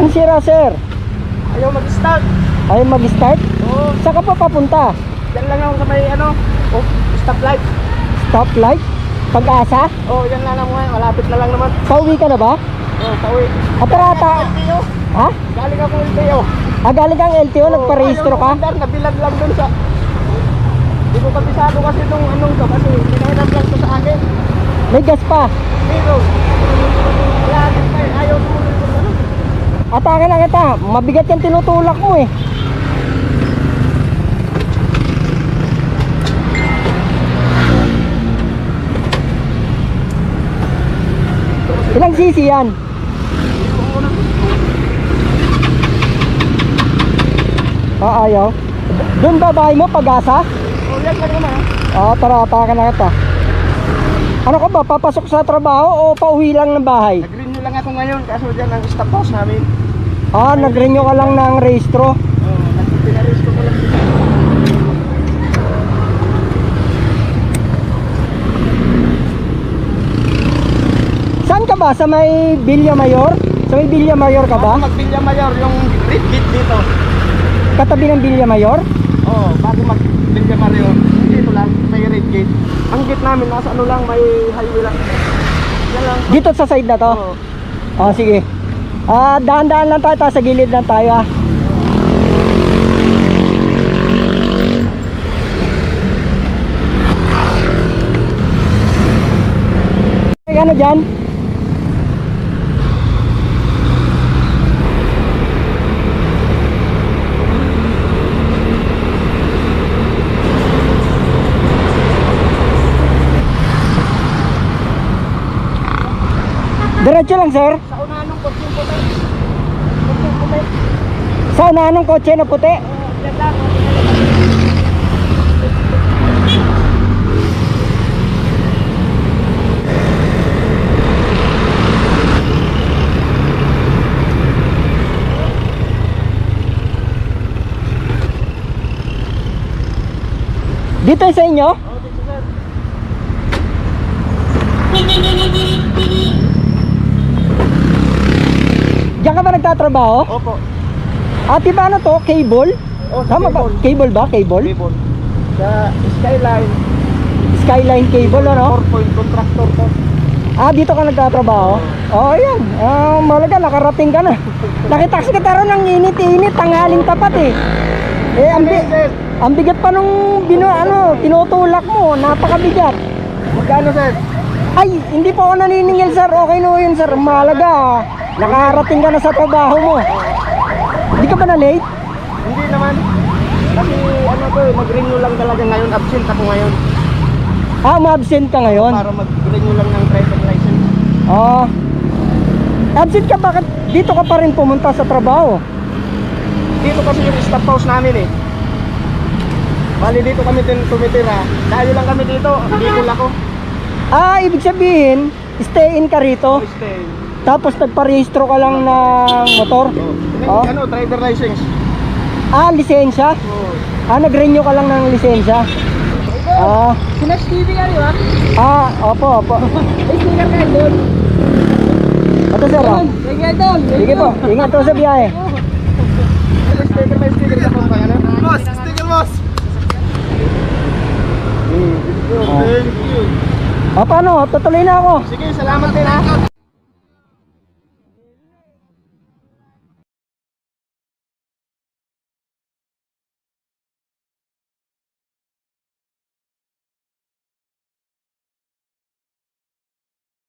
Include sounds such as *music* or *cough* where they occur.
Ang sira, sir. Ayaw mag-start. Ayaw mag-start? Oo. Saan ka pa papunta? Yan lang ako sa may ano, oh, stoplight. Stoplight? Pag-asa? Oh, yan lang naman. Malapit na lang naman. Pauwi ka na ba? Oh, pauwi. Atarata. LTO. Ha? Galing ako LTO. Ah, galing kang LTO, nagparehistro ka? Sir, nabilag lang dun sa... Hindi ko kabisado kasi nung anong to kasi pinahirap lang to sa akin. May gas pa. Pero, wala tayo. Ayaw tumuloy ko ano. Atake na kita. Mabigat yung tinutulak mo eh. Ilang sisi yan? Ah, ayaw. Doon ba bahay mo, pag-asa? Oh, yan lang naman. Ah, tara, atake na kita. Ano ka ba, papasok sa trabaho o pauwi lang ng bahay? Nag-renew lang ako ngayon kaso dyan ang stop house namin. Ah, nag-renew ka lang ng rehistro. Oh, nag-pinaris ko lang. Saan ka ba? Sa may Villa Mayor? Sa may Villa Mayor ka ba? Bago mag-Villa Mayor yung red gate dito. Katabi ng Villa Mayor? Oo, oh, bago mag-Villa Mayor. Dito lang, may red gate. Ang gate namin, nasa ano lang, may highway lang. Dito sa side na to? Oo. Oh, sige. Ah, dahan-dahan lang tayo, tayo sa gilid lang tayo ah. Ano dyan? Diretso lang sir. Sa unahan ng kotse yung puti. Kotse yung puti. Sa unahan ng kotse na puti. Dito sa inyo? Oo, dito sir. *laughs* Diyan ka ba nagtatrabaho? Opo. Ate ba ano to? Cable? Oh, Tama ba? cable. Cable ba? Cable? Cable. Sa Skyline, Skyline cable ano? 4 point contractor to. Ah, dito ka nagtatrabaho? Oo, oh, ayan. Ah, malaga, nakarating ka na. Nakitaksi ka taro ng init-init, tanghaling tapat eh. Eh, ang, bi- ang bigat pa nung bino, ano, tinutulak mo, napakabigat. Magkano sir? Ay, hindi po ako naniningil sir, okay na yun sir, malaga. Nakarating ka na sa trabaho mo. Hindi ka ba na late? Hindi naman. Kasi ano to eh, mag-renew lang talaga ngayon. Absent ako ngayon. Ah, ma-absent ka ngayon? Para mag-renew lang ng driver license. Ah. absent ka bakit dito ka pa rin pumunta sa trabaho? Dito kasi yung stop house namin eh. Bali dito kami din tumitira. Dahil lang kami dito. Bicol ako. Ah, ibig sabihin, stay in ka rito, Stay. Tapos nagparehistro ka lang ng motor? Oh. Oh. Ano, driver license. Ah, lisensya? Oh. Ah, nag-renew ka lang ng lisensya? Ah, Sinas TV ka rin ah, opo, opo. May sticker ka doon. Ito sir, ah. Sige doon. Sige po, ingat po sa biyahe. Sticker, may sticker ka pa ano? Boss, sticker boss. Ah, paano? Tutuloy na ako. Sige, salamat din ha.